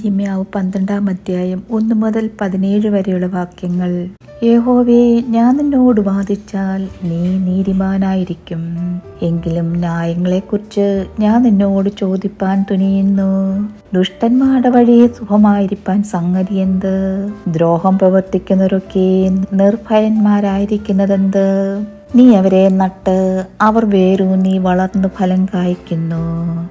ഇരിമ്യാവ് പന്ത്രണ്ടാം അധ്യായം ഒന്ന് മുതൽ പതിനേഴ് വരെയുള്ള വാക്യങ്ങൾ. യഹോവേ ഞാൻ നിന്നോട് വാദിച്ചാൽ നീ നീതിമാനായിരിക്കും. എങ്കിലും ന്യായങ്ങളെക്കുറിച്ച് ഞാൻ നിന്നോട് ചോദിപ്പാൻ തുനിയുന്നു. ദുഷ്ടന്മാരുടെ വഴി സുഖമായിരിക്കാൻ സംഗതി എന്ത്? ദ്രോഹം പ്രവർത്തിക്കുന്നവരൊക്കെ നിർഭയന്മാരായിരിക്കുന്നതെന്ത്? നീ അവരെ നട്ട് അവർ വേരൂന്നി വളർന്നു ഫലം കായ്ക്കുന്നു.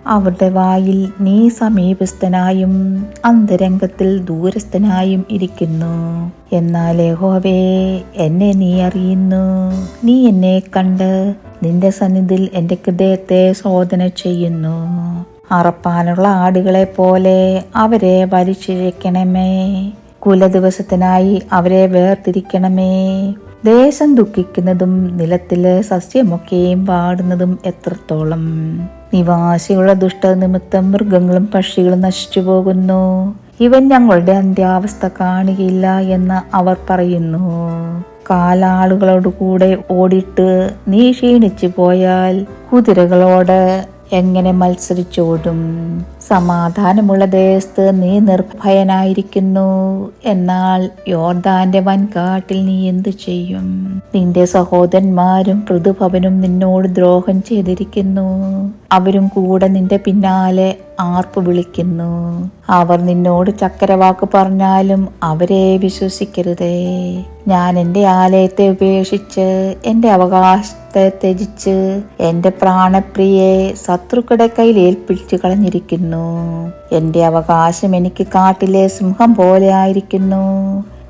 അവരുടെ വായിൽ നീ സമീപസ്ഥനായും അന്തരംഗത്തിൽ ദൂരസ്ഥനായും ഇരിക്കുന്നു. എന്നാൽ ഹോവേ എന്നെ നീ അറിയുന്നു. നീ എന്നെ കണ്ട് നിന്റെ സന്നിധിയിൽ എന്റെ ഹൃദയത്തെ ശോധന ചെയ്യുന്നു. അറപ്പാനുള്ള ആടുകളെ പോലെ അവരെ വലിച്ചിഴക്കണമേ. കുലദിവസത്തിനായി അവരെ വേർതിരിക്കണമേ. ദേശം ദുഃഖിക്കുന്നതും നിലത്തിലെ സസ്യമൊക്കെയും പാടുന്നതും എത്രത്തോളം. നിവാസികളുടെ ദുഷ്ട നിമിത്തം മൃഗങ്ങളും പക്ഷികളും നശിച്ചു പോകുന്നു. ഇവൻ ഞങ്ങളുടെ അന്ത്യാവസ്ഥ കാണുകയില്ല എന്ന് അവർ പറയുന്നു. കാലാളുകളോട് കൂടെ ഓടിട്ട് നീ ക്ഷീണിച്ചു പോയാൽ കുതിരകളോട് എങ്ങനെ മത്സരിച്ചോടും? സമാധാനമുള്ള ദേശത്ത് നീ നിർഭയനായിരിക്കുന്നു. എന്നാൽ യോർദാന്റെ വൻകാട്ടിൽ നീ എന്തു ചെയ്യും? നിന്റെ സഹോദരന്മാരും പൃഥുഭവനും നിന്നോട് ദ്രോഹം ചെയ്തിരിക്കുന്നു. അവരും കൂടെ നിന്റെ പിന്നാലെ ആർപ്പ് വിളിക്കുന്നു. അവർ നിന്നോട് ചക്കരവാക്ക് പറഞ്ഞാലും അവരെ വിശ്വസിക്കരുതേ. ഞാൻ എന്റെ ആലയത്തെ ഉപേക്ഷിച്ച് എന്റെ അവകാശത്തെ ത്യജിച്ച് എന്റെ പ്രാണപ്രിയെ ശത്രുക്കളുടെ കയ്യിൽ ഏൽപ്പിച്ചു കളഞ്ഞിരിക്കുന്നു. എന്റെ അവകാശം എനിക്ക് കാട്ടിലെ സിംഹം പോലെ ആയിരിക്കുന്നു.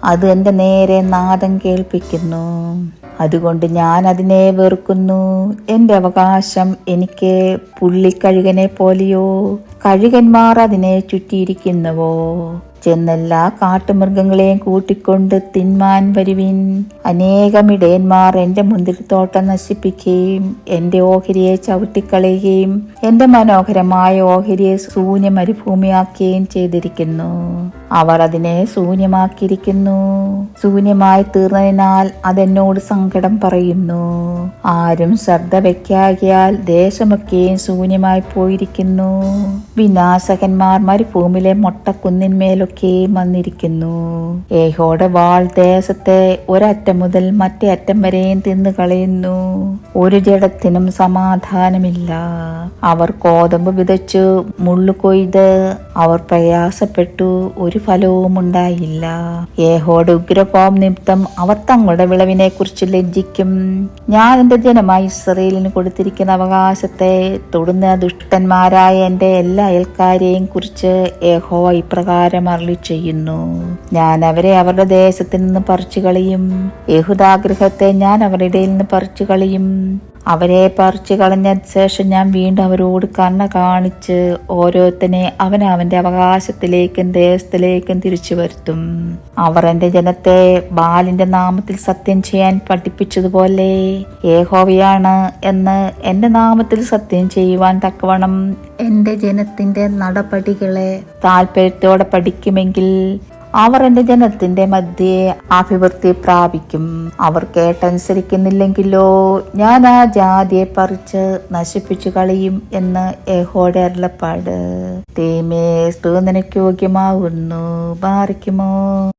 അത് എന്റെ നേരെ നാദം കേൾപ്പിക്കുന്നു. അതുകൊണ്ട് ഞാൻ അതിനെ വെറുക്കുന്നു. എന്റെ അവകാശം എനിക്ക് പുള്ളിക്കഴുകനെ പോലെയോ? കഴുകന്മാർ അതിനെ ചുറ്റിയിരിക്കുന്നുവോ? ചെന്നെല്ലാ കാട്ടുമൃഗങ്ങളെയും കൂട്ടിക്കൊണ്ട് തിന്മാൻ വരുവിൻ. അനേകം ഇടയന്മാർ എന്റെ മുന്തിരിത്തോട്ടം നശിപ്പിക്കുകയും എന്റെ ഓഹരിയെ ചവിട്ടിക്കളയുകയും എന്റെ മനോഹരമായ ഓഹരിയെ ശൂന്യ മരുഭൂമിയാക്കുകയും ചെയ്തിരിക്കുന്നു. അവർ അതിനെ ശൂന്യമാക്കിയിരിക്കുന്നു. ശൂന്യമായി തീർന്നതിനാൽ അതെന്നോട് സങ്കടം പറയുന്നു. ആരും ശ്രദ്ധ വെക്കാകിയാൽ ദേശമൊക്കെയും ശൂന്യമായി പോയിരിക്കുന്നു. വിനാശകന്മാർ മരുഭൂമിയിലെ മൊട്ടക്കുന്നിന്മേലൊക്കെയും വന്നിരിക്കുന്നു. ഏഹോടെ വാൾ ദേശത്തെ ഒരറ്റം മുതൽ മറ്റേ അറ്റം വരെയും തിന്നു കളയുന്നു. ഒരു ജഡത്തിനും സമാധാനമില്ല. അവർ കോതമ്പ് വിതച്ചു മുള്ളു കൊയ്ത് അവർ പ്രയാസപ്പെട്ടു ഒരു ഫലവും ഉണ്ടായില്ല. ഏഹോട് ഉഗ്രകോപം നിമിത്തം അവർ തങ്ങളുടെ വിളവിനെ കുറിച്ച് ലജ്ജിക്കും. ഞാൻ എന്റെ ജനമായി ഇസ്രയേലിന് കൊടുത്തിരിക്കുന്ന അവകാശത്തെ തൊടുന്ന ദുഷ്ടന്മാരായ എന്റെ എല്ലാ അയൽക്കാരെയും കുറിച്ച് ഏഹോ ഇപ്രകാരം അരളി ചെയ്യുന്നു. ഞാൻ അവരെ അവരുടെ ദേശത്ത് നിന്ന് പറിച്ചു കളയും യഹുദാഗ്രഹത്തെ ഞാൻ അവരുടെ നിന്ന് പറിച്ചു കളയും അവരെ പറിച്ചു കളഞ്ഞ ശേഷം ഞാൻ വീണ്ടും അവരോട് കണ്ണ കാണിച്ച് ഓരോരുത്തനെ അവൻ അവന്റെ അവകാശത്തിലേക്കും ദേശത്തിലേക്കും തിരിച്ചു വരുത്തും. അവർ എന്റെ ജനത്തെ ബാലിന്റെ നാമത്തിൽ സത്യം ചെയ്യാൻ പഠിപ്പിച്ചതുപോലെ ഏഹോവയാണ് എന്ന് എന്റെ നാമത്തിൽ സത്യം ചെയ്യുവാൻ തക്കവണ്ണം എന്റെ ജനത്തിന്റെ നടപടികളെ താല്പര്യത്തോടെ പഠിക്കുമെങ്കിൽ അവർ എന്റെ ജനത്തിന്റെ മധ്യേ അഭിവൃദ്ധി പ്രാപിക്കും. അവർ കേട്ടനുസരിക്കുന്നില്ലെങ്കിലോ ഞാൻ ആ ജാതിയെ പറിച്ച് നശിപ്പിച്ചു കളയും എന്ന് യഹോയുടെ അരുളപ്പാട്. തേമേ നിനക്ക് യോഗ്യമാകുന്നു. ബാറിക്കുമോ